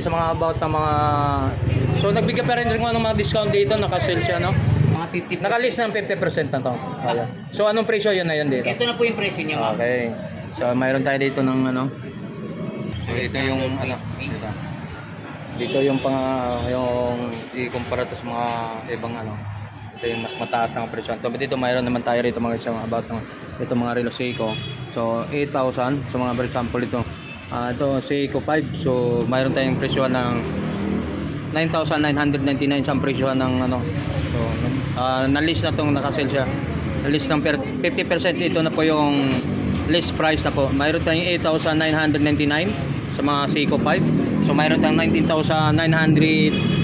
Sa mga about na mga... So nagbigay pa rin rin ng mga discount dito, naka-sale siya, no? Mga 50 Naka-list ng 50% na to. Ayan. So anong presyo yun na yun dito? Ito na po yung presyo niya, ma'am. Okay. So mayroon tayo dito ng ano. So ito yung ano. Dito, dito yung pang yung ikumpara to sa mga ibang ano. Ito yung mas mataas ng presyo. So dito mayroon naman tayo rito mga isang about ng ito mga relo Seiko. So 8,000 so mga for example ito. Ah ito Seiko 5. So mayroon tayong presyo ng 9,999 siyang presyo ng ano. So ah na-list na tong naka-sale siya. Na-list ng per, 50% ito na po yung list price na po. Mayroon tayong 8,999 sa mga Seiko 5. So mayroon tayong 19,900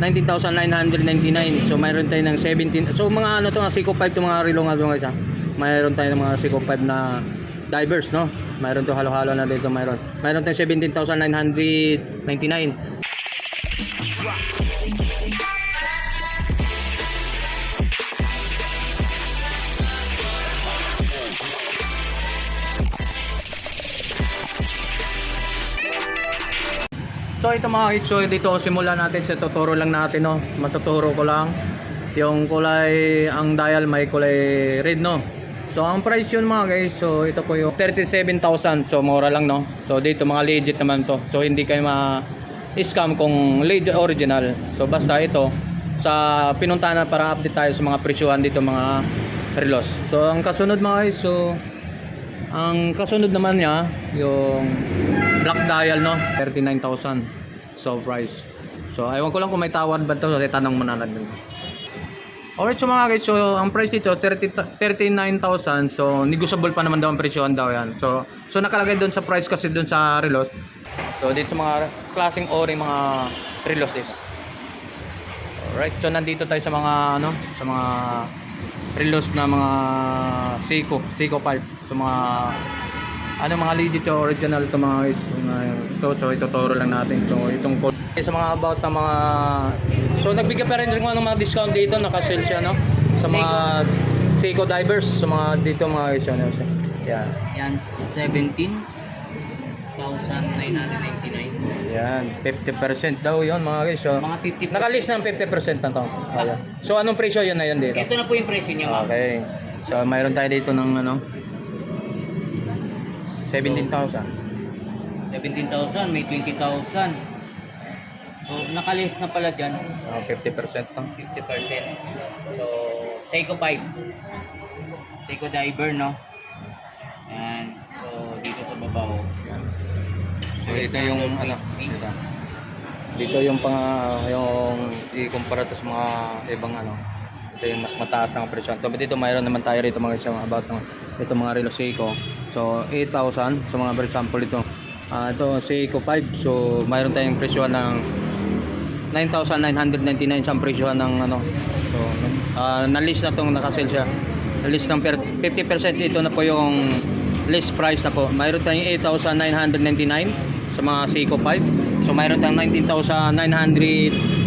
19,999. So mayroon tayo ng 17. So mga ano to, mga Seiko 5 to mga relo nga mga isa. Mayroon tayo ng mga Seiko 5 na divers, no? Mayroon to halo-halo na dito mayroon. Mayroon tayong 17,999. So ito mga kids, so dito simula natin sa tuturo lang natin no. Matuturo ko lang yung kulay ang dial may kulay red no. So ang price yun mga guys, so ito po yung 37,000. So mura lang no. So dito mga legit naman to. So hindi kayo ma scam kung legit original. So basta ito sa pinuntahan na para update tayo sa mga presyuhan dito mga relos. So ang kasunod mga guys, so ang kasunod naman niya, yung black dial, no? 39,000. So, price. So, ewan ko lang kung may tawad ba ito. Kasi tanong mo na lang. Alright, so mga guys, so ang price dito, 30 39,000. So, negotiable pa naman daw ang presyohan daw yan. So, so nakalagay doon sa price kasi doon sa reload. So, dito sa mga klaseng ori mga reload is. Alright, so nandito tayo sa mga ano, sa mga relos na mga Seiko, Seiko 5. So mga ano mga legit to original to mga guys. So, ito, so lang natin. So itong. Sa mga about na mga So nagbigay pa rin rin ng mga discount dito, naka-sale siya no. Sa mga Seiko divers, sa mga dito mga guys. Ano, siya. Yan. Yan, 17,999. Yan, 50% daw 'yon mga guys. So Mga 50 naka-list ng 50% na to. Ayan. So anong presyo yun na yun dito? Ito na po yung presyo niya, ma'am. Okay. So mayroon tayo dito ng ano 17,000. 17,000, may 20,000. So, nakalist na pala dyan, Oh, 50% pa. 50%. So, Seiko 5. Seiko Diver, no? Yan. So, dito sa babaw. So ito yung ano dito. Dito yung pang yung ikumpara to sa mga ibang ano. Ito yung mas mataas ng presyo. So dito mayroon naman tayo rito mga isang about ng ito mga relo Seiko. So 8,000 so mga for example ito. Ah ito Seiko 5. So mayroon tayong presyo ng 9,999 sa presyo ng ano. So ah na-list na tong naka-sale siya. Na-list ng per- 50% ito na po yung list price na po. Mayroon tayong 8,999 sa mga Seiko 5. So mayroon tayong 19,900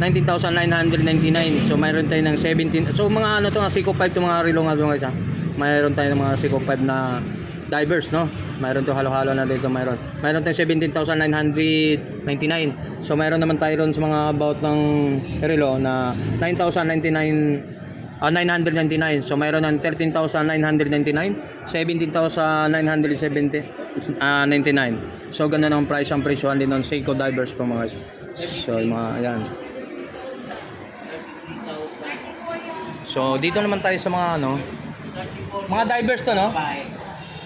19,999. So mayroon tayo ng 17. So mga ano to, mga Seiko 5 to mga relo nga guys ha. Mayroon tayo ng mga Seiko 5 na divers no. Mayroon to halo-halo na dito mayroon. Mayroon tayong 17,999. So mayroon naman tayo ron sa mga about ng relo na 9,099 Ah, 999. So mayroon ng 13,999, 17,970 ah 99. So ganun ang price ang presyohan din ng Seiko Divers po mga. So mga ayan. So dito naman tayo sa mga ano, mga divers to no?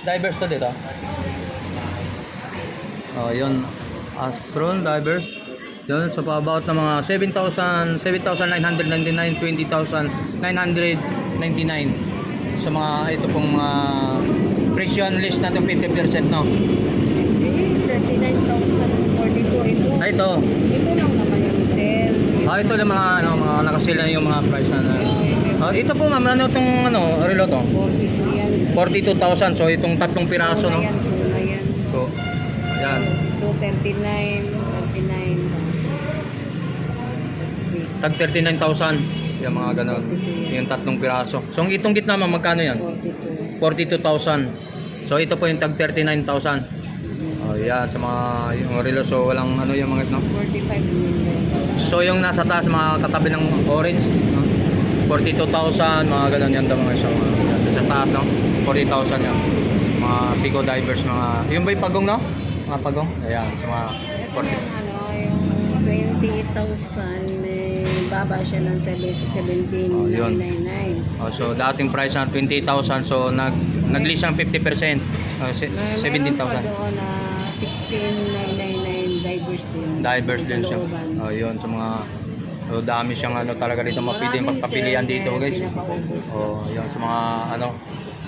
Divers to dito. Oh, yun. Astron divers. Yun, so about na mga 7,000, 7,999, 20,999 sa mga ito pong mga presyon list natin 50% no. 39,042 ito. Ah, ito. Ito lang naman yung sale. Ah, ito lang mga ano, mga nakasila na yung mga price na. Ah, ito po ma'am, ano itong ano, relo to? 42 yan. 42,000. So itong tatlong piraso no. Yan, kuna yan. So, ayan. 229, 29. Tag 39,000. Yung mga ganun. Yung tatlong piraso. So itong gitna ma'am, magkano yan? 42. 42,000. So ito po yung tag 39,000. Oh, yan sa mga yung relo so walang ano yung mga no? 45 million. So yung nasa taas mga katabi ng orange, no? 42,000 mga ganun yan daw mga yan. sa taas no. 40,000 yan. Mga Seiko divers mga yung ba yung pagong no? Mga pagong. Ayan sa mga Ito yung ano, yung 28,000, eh, baba siya ng 17, Oh, yun. 17,999. Oh, so dating price na 20,000 so nag ng 50%. Uh, se- May meron pa 17,000. doon na 16,999 divers din. Divers Sa din siya. looban. Oh, yun sa mga so dami siyang ano talaga dito mapili Maraming sale, dito eh, guys. pinapaubos Oh, yan sa mga ano,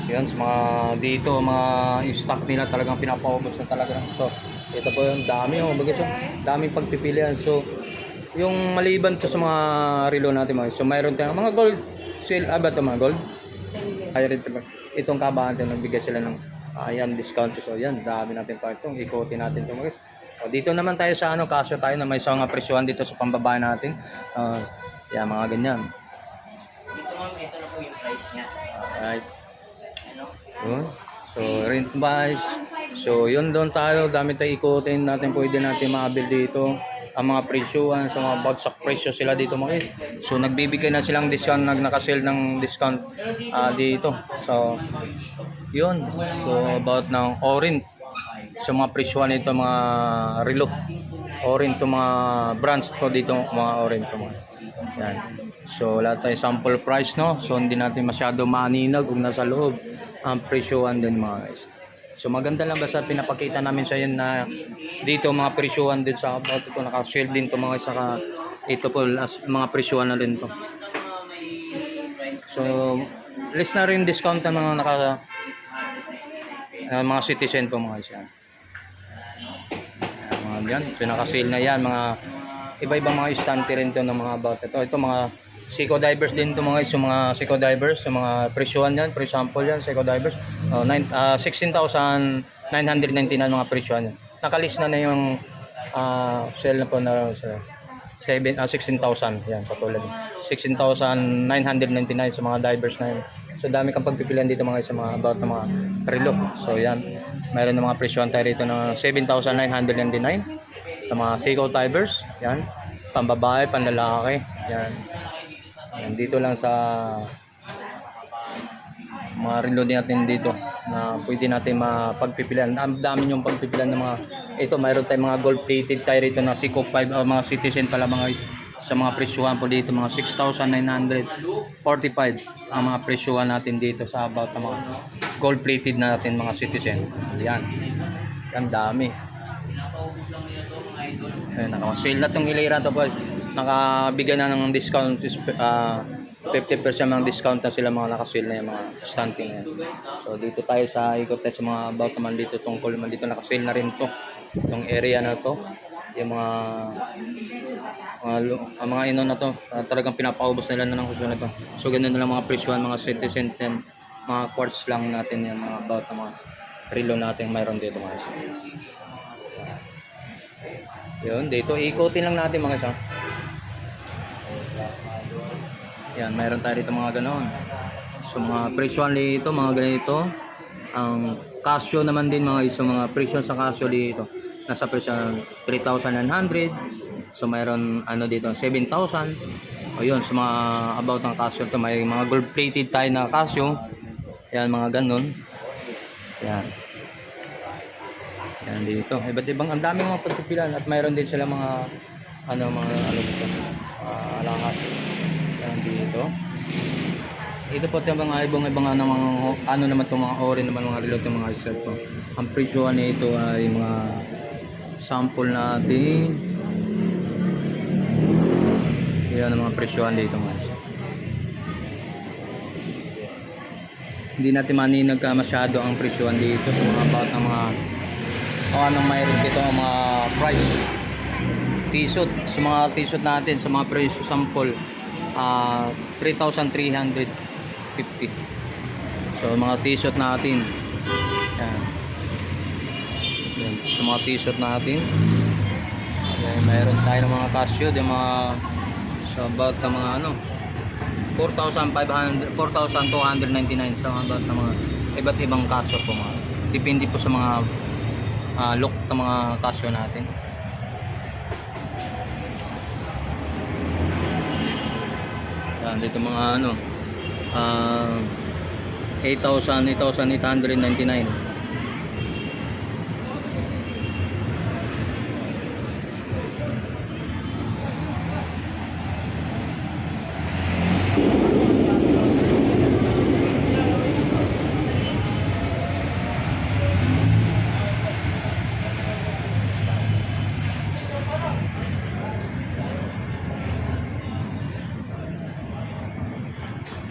yan sa mga dito, mga yung stock nila talagang pinapaubos na talaga. So, ito po yung dami oh, bagay so, daming pagpipilian. So, yung maliban to sa mga relo natin mga. So, mayroon tayong mga gold sale, ah, ba ito mga gold? Ito, itong kabahan tayo, nagbigay sila ng ayan discount. So, yan, dami natin pa itong ikotin natin ito mga. O, dito naman tayo sa ano, kasyo tayo na may isang mga presyohan dito sa pambabae natin. Ah, yan, mga ganyan. Dito ma'am, ito na po yung price niya. Alright. Yun. So, rent buys. So, yun doon tayo. Dami tayo ikutin natin. Pwede natin maabil dito. Ang mga presyuhan, sa mga bagsak presyo sila dito mga. So, nagbibigay na silang discount, nag nakasale ng discount ah, dito. So, yun. So, about ng orin. Sa mga presyuhan nito, mga relo. Orin to mga brands to dito, mga orin to mga. Yan. So, wala tayong sample price, no? So, hindi natin masyado maaninag kung nasa loob ang presyuhan din mga guys. So, maganda lang basta pinapakita namin sa inyo na dito mga presyuhan din sa about ito. Naka-share din to mga saka ito po as mga presyuhan na rin to. So, list na rin discount ng mga naka ah, mga citizen po mga guys. Yan. Yan, mga yan. So, naka-sale na yan. Mga iba-ibang mga istante rin to ng mga about ito. Ito mga Seco divers din to mga guys, yung mga Seco divers, yung mga presyuhan yan, for example yan, Seco divers, oh, nine, ah, 16,999 mga presyuhan yan. Nakalist na na yung ah, sale na po na sa 7, ah, 16,000, yan, katulad yun. 16,999 sa mga divers na yun. So dami kang pagpipilian dito mga guys, sa mga about ng mga relo. So yan, mayroon ng mga presyuhan tayo rito na 7,999 sa mga Seiko divers, yan, pambabae, panlalaki, yan. Yan, dito lang sa mga relo natin dito na pwede natin mapagpipilian. Ang dami yung pagpipilian ng mga ito, mayroon tayong mga gold plated tayo rito na Seiko 5 uh, mga citizen pala mga sa mga presyuhan po dito mga 6,945 ang mga presyuhan natin dito sa about ng mga gold plated natin mga citizen. Yan. Yan dami. Ayun, naka-sale na tong hilera to po. Nakabigyan na ng discount is ah, 50% ng discount na sila mga nakasale na yung mga stunting yan. So dito tayo sa ikot tayo sa mga about naman dito tungkol naman dito nakasale na rin to. Itong area na to. Yung mga mga, ang mga ino na to ah, talagang pinapaubos nila na ng gusto na to. So ganun na lang mga presyuhan mga citizen 10 mga quartz lang natin yung mga about mga relo natin mayroon dito mga isa. Yun, dito ikotin lang natin mga isa. Yan, mayroon tayo dito mga ganon. So mga presyuhan dito, mga ganito. Ang Casio naman din mga isa, mga presyo sa Casio dito. Nasa presyo ng 3,900. So mayroon ano dito, 7,000. O yun, sa mga about ng Casio to, may mga gold plated tayo na Casio. Yan, mga ganon. Yan. Yan dito. Iba't ibang ang daming mga pagpipilan at mayroon din sila mga ano mga ano dito. Uh, alahas. Yan dito. Ito po yung mga ibang ibang ano, mga, ano naman itong mga ori naman mga relo itong mga result po. Ang presyo nito ay mga sample natin. Yan ang mga presyohan dito mga hindi natin maninag masyado ang presyohan dito sa mga about ng mga o anong mayroon dito ang mga price t-shirt sa mga t-shirt natin sa mga presyo sample ah 3,350 so mga t-shirt natin. Yan. Yan sa mga t-shirt natin. Okay, mayroon tayo ng mga casio yung mga sa about ng mga ano 4,500 4,299 sa about ng mga iba't ibang kaso po mga depende po sa mga ah, look ng mga Casio natin. Yan, dito mga ano, ah 8,000, 8,899.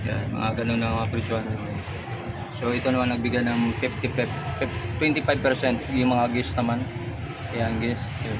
Yan, mga ganun na mga presyo. So ito naman nagbigay ng 50, 25% yung mga gis naman. Yan gis. Yun.